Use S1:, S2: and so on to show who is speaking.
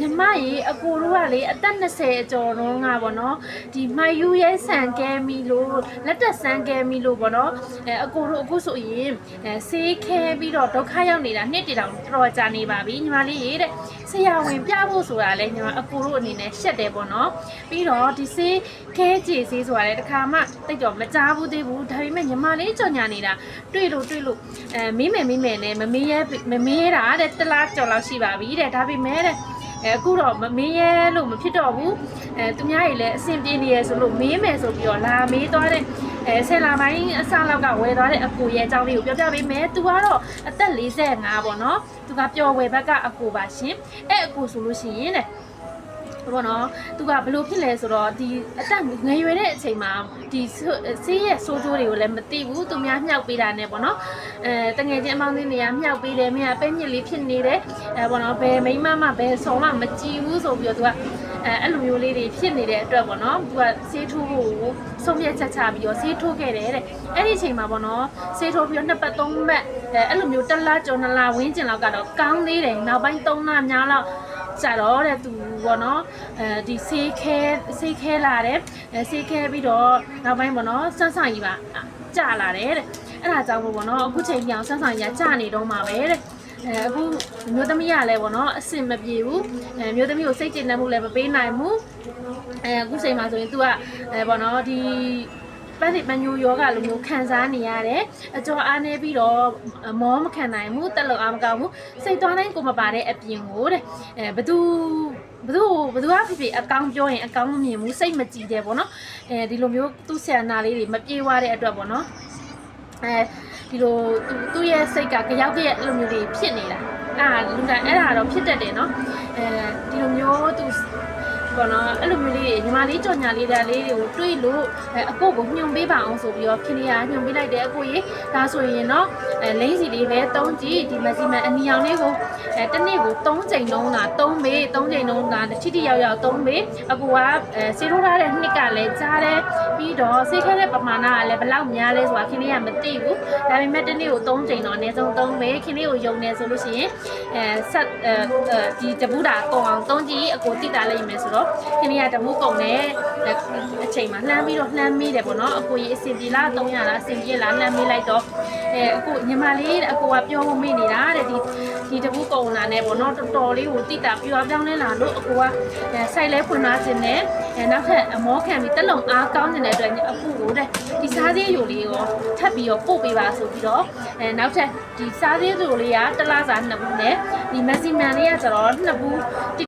S1: ညီမရေအကိုတို့ကလေအသက်20အကျော်တော့ငါပေါ့နော်ဒီမိုင်ယူရဲဆန်ကဲမီလို့လက်တက်ဆန်ကဲမီလို့ပေါ့နော်အဲအကိုတို့အခုဆိုရင်အဲဆေးခဲပြီးတော့ဒုက္ခရောက်နေတာနှစ်တည်တောင်တော်တော်ကြာနေပါပြီညီမလေးရေတဲ့ဆရာဝန်ပြဖို့ဆိုတာလေညီမအကိုတို့အနေနဲ့ရှက်တယ်ပေါ့နော်ပြီးတော့ဒီဆေးခဲကြည်ဆေးဆိုတာလေတစ်ခါမှတိတ်တော့မကြားဘူးသေးဘူးဒါပေမဲ့ညီမလေးကြော်ညာနေတာတွေ့လို့တွေ့လို့အဲမင်းမယ်မင်းမယ်နဲ့မမေးရဲမမေးရတာတဲ့တစ်လားကြော်လောက်ရှိပါပြီတဲ့ဒါပေမဲ့တဲ့ အဲအခုတော့မမေးရဲလို့မဖြစ်တော့ဘူးအဲသူများကြီးလည်းအဆင်ပြေနေရဆိုလို့မေးမယ်ဆိုပြီးတော့လာမေးသွားတဲ့အဲဆယ်လာပိုင်းအစလောက်ကဝယ်သွားတဲ့အကိုရဲ့အကြောင်းလေးကိုပြောပြပေးမယ်သူကတော့အသက်45ပေါ့နော်သူကပျော်ဝယ်ဘက်ကအကိုပါရှင်အဲအကိုဆိုလို့ရှိရင်တဲ့ ဘောနော်သူကဘလို့ဖြစ်လဲဆိုတော့ဒီအသက်ငယ်ရွယ်တဲ့အချိန်မှာဒီဆေးရဲ့ဆိုးကျိုးတွေကိုလည်းမသိဘူးသူများမြှောက်ပေးတာနဲ့ပေါ့နော်အဲတငယ်ချင်းအမောင်းလေးတွေကမြှောက်ပေးတယ်မင်းကပဲညစ်လေးဖြစ်နေတယ်အဲပေါ့နော်ဘယ်မိန်းမမှဘယ်ဆောင်မှမကြည့်ဘူးဆိုပြီးတော့သူကအဲအဲ့လိုမျိုးလေးတွေဖြစ်နေတဲ့အတွက်ပေါ့နော်သူကဆေးထိုးဖို့ဆုံးဖြတ်ချက်ချပြီးတော့ဆေးထိုးခဲ့တယ်တဲ့အဲ့ဒီအချိန်မှာပေါ့နော်ဆေးထိုးပြီးတော့နှစ်ပတ်သုံးပတ်အဲအဲ့လိုမျိုးတစ်လကျော်နှစ်လဝန်းကျင်လောက်ကတော့ကောင်းသေးတယ်နောက်ပိုင်းသုံးလများလောက် ကြတော့တဲ့သူပေါ့နော်အဲဒီဆေးခဲဆေးခဲလာတယ်အဲဆေးခဲပြီးတော့နောက်ပိုင်းပေါ့နော်ဆန်းဆောင်ကြီးပါကြလာတယ်တဲ့အဲ့ဒါကြောင့်မို့ပေါ့နော်အခုချိန်ပြောင်ဆန်းဆောင်ကြီးကကြနေတော့မှာပဲတဲ့အဲအခုမျိုးသမီးကလည်းပေါ့နော်အဆင်မပြေဘူးအဲမျိုးသမီးကိုစိတ်ကျေနပ်မှုလည်းမပေးနိုင်ဘူးအဲအခုချိန်မှာဆိုရင် तू ကအဲပေါ့နော်ဒီ ပတ်တိပညိုယောဂလိုမျိုးခံစားနေရတယ်အကျော်အားနေပြီးတော့မောမခံနိုင်ဘူးတက်လို့အားမကောင်းဘူးစိတ်သွားတိုင်းကိုမပါတဲ့အပြင်ကိုတဲ့အဲဘသူဘသူဘသူကဖြစ်ဖြစ်အကောင်းပြောရင်အကောင်းမမြင်ဘူးစိတ်မကြည်တယ်ပေါ့နော်အဲဒီလိုမျိုးသူ့ဆန္ဒလေးတွေမပြေဝတဲ့အတွက်ပေါ့နော်အဲဒီလိုသူသူ့ရဲ့စိတ်ကကြောက်ကြရဲ့အဲ့လိုမျိုးတွေဖြစ်နေတာအာလူကအဲ့ဒါတော့ဖြစ်တတ်တယ်နော်အဲဒီလိုမျိုးသူ ပေါ့နော်အဲ့လိုမျိုးလေးညီမလေးကြော်ညာလေးတာလေးတွေကိုတွေးလို့အဲအကိုကိုညှုံပေးပါအောင်ဆိုပြီးတော့ခင်ဗျာညှုံပေးလိုက်တယ်အကိုရေဒါဆိုရင်တော့အဲလိမ့်စီလေးပဲသုံးကြည့်ဒီမစီမန်အနီအောင်လေးကိုအဲတစ်နေ့ကို3ချိန်လုံးတာ3မေ3ချိန်လုံးတာချီတီရောက်ရောက်3မေအကိုကအဲစေထိုးထားတဲ့နှစ်ကလည်းကြားတယ်ပြီးတော့စေခဲတဲ့ပမာဏကလည်းဘယ်လောက်များလဲဆိုတာခင်ဗျာမသိဘူးဒါပေမဲ့တစ်နေ့ကို3ချိန်တော့အနည်းဆုံး3မေခင်ဗျာကိုယုံနေဆိုလို့ရှိရင်အဲဆက်အဲဒီတပူးတာကုန်အောင်3ကြည့်အကိုတိတာလိုက်မယ်ဆိုတော့ခင်ဗျာတမူးကုန်တယ်အချိန်မှာလှမ်းပြီးတော့လှမ်းမိတယ်ပေါ့နော်အကိုကြီးအစင်ပြေလား300လားအစင်ပြေလားလှမ်းမိလိုက်တော့အဲအကိုညီမလေးတဲ့အကိုကပြောဖို့မေ့နေတာတဲ့ဒီဒီတမူးကုန်လာနေပေါ့နော်တော်တော်လေးကိုတိတာပြောပြောင်းလဲလာလို့အကိုကစိုက်လဲဖွင့်သွားခြင်းနဲ့အဲနောက်ထပ်အမောခံပြီးတက်လုံအားကောင်းနေတဲ့အတွက်အကိုကိုတဲ့ဒီစားသေးယူလေးကိုထပ်ပြီးတော့ပို့ပေးပါဆိုပြီးတော့အဲနောက်ထပ်ဒီစားသေးယူလေးကတစ်လားစာနှစ်ဘူးနဲ့ဒီမက်ဆီမန်လေးကကျတော့နှစ်ဘူး